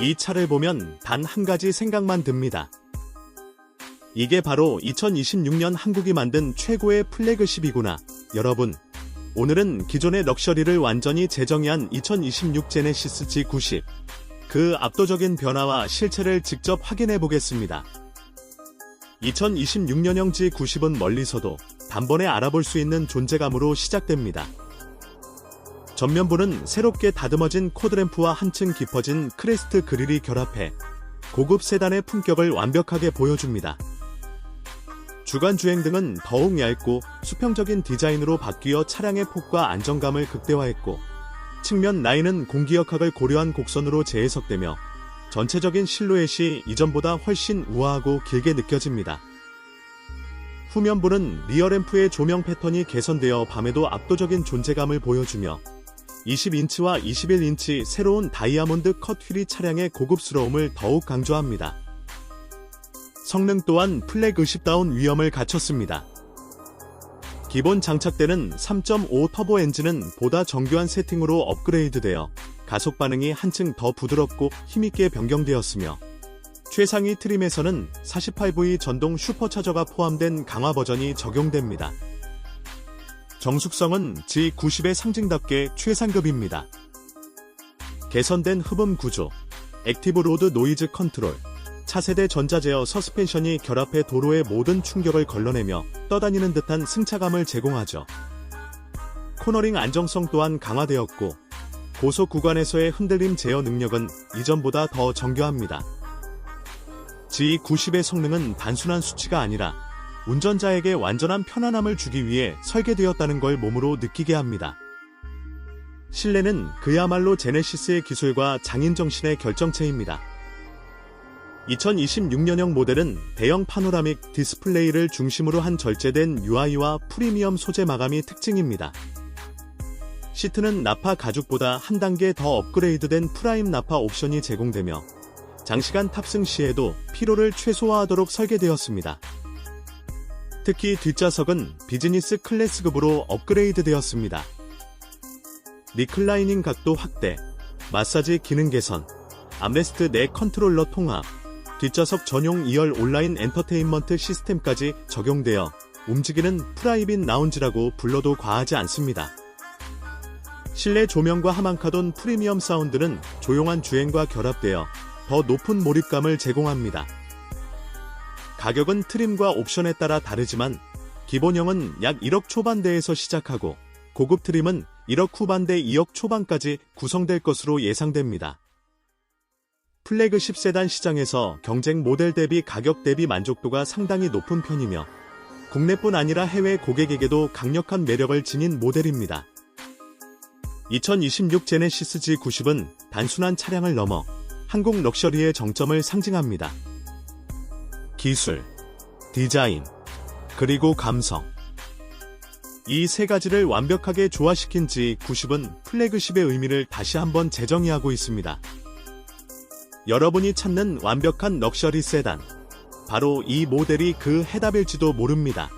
이 차를 보면 단 한 가지 생각만 듭니다. 이게 바로 2026년 한국이 만든 최고의 플래그십이구나. 여러분, 오늘은 기존의 럭셔리를 완전히 재정의한 2026 제네시스 G90. 그 압도적인 변화와 실체를 직접 확인해 보겠습니다. 2026년형 G90은 멀리서도 단번에 알아볼 수 있는 존재감으로 시작됩니다. 전면부는 새롭게 다듬어진 코드램프와 한층 깊어진 크레스트 그릴이 결합해 고급 세단의 품격을 완벽하게 보여줍니다. 주간 주행 등은 더욱 얇고 수평적인 디자인으로 바뀌어 차량의 폭과 안정감을 극대화했고 측면 라인은 공기역학을 고려한 곡선으로 재해석되며 전체적인 실루엣이 이전보다 훨씬 우아하고 길게 느껴집니다. 후면부는 리어램프의 조명 패턴이 개선되어 밤에도 압도적인 존재감을 보여주며 20인치와 21인치 새로운 다이아몬드 컷 휠이 차량의 고급스러움을 더욱 강조합니다. 성능 또한 플래그십다운 위험을 갖췄습니다. 기본 장착되는 3.5 터보 엔진은 보다 정교한 세팅으로 업그레이드되어 가속 반응이 한층 더 부드럽고 힘있게 변경되었으며 최상위 트림에서는 48V 전동 슈퍼차저가 포함된 강화 버전이 적용됩니다. 정숙성은 G90의 상징답게 최상급입니다. 개선된 흡음 구조, 액티브 로드 노이즈 컨트롤, 차세대 전자제어 서스펜션이 결합해 도로의 모든 충격을 걸러내며 떠다니는 듯한 승차감을 제공하죠. 코너링 안정성 또한 강화되었고 고속 구간에서의 흔들림 제어 능력은 이전보다 더 정교합니다. G90의 성능은 단순한 수치가 아니라 운전자에게 완전한 편안함을 주기 위해 설계되었다는 걸 몸으로 느끼게 합니다. 실내는 그야말로 제네시스의 기술과 장인 정신의 결정체입니다. 2026년형 모델은 대형 파노라믹 디스플레이를 중심으로 한 절제된 UI와 프리미엄 소재 마감이 특징입니다. 시트는 나파 가죽보다 한 단계 더 업그레이드된 프라임 나파 옵션이 제공되며 장시간 탑승 시에도 피로를 최소화하도록 설계되었습니다. 특히 뒷좌석은 비즈니스 클래스급으로 업그레이드 되었습니다. 리클라이닝 각도 확대, 마사지 기능 개선, 암레스트 내 컨트롤러 통합, 뒷좌석 전용 2열 온라인 엔터테인먼트 시스템까지 적용되어 움직이는 프라이빗 라운지라고 불러도 과하지 않습니다. 실내 조명과 하만카돈 프리미엄 사운드는 조용한 주행과 결합되어 더 높은 몰입감을 제공합니다. 가격은 트림과 옵션에 따라 다르지만 기본형은 약 1억 초반대에서 시작하고 고급 트림은 1억 후반대 2억 초반까지 구성될 것으로 예상됩니다. 플래그십 세단 시장에서 경쟁 모델 대비 가격 대비 만족도가 상당히 높은 편이며 국내뿐 아니라 해외 고객에게도 강력한 매력을 지닌 모델입니다. 2026 제네시스 G90은 단순한 차량을 넘어 한국 럭셔리의 정점을 상징합니다. 기술, 디자인, 그리고 감성. 이 세 가지를 완벽하게 조화시킨 G90은 플래그십의 의미를 다시 한번 재정의하고 있습니다. 여러분이 찾는 완벽한 럭셔리 세단. 바로 이 모델이 그 해답일지도 모릅니다.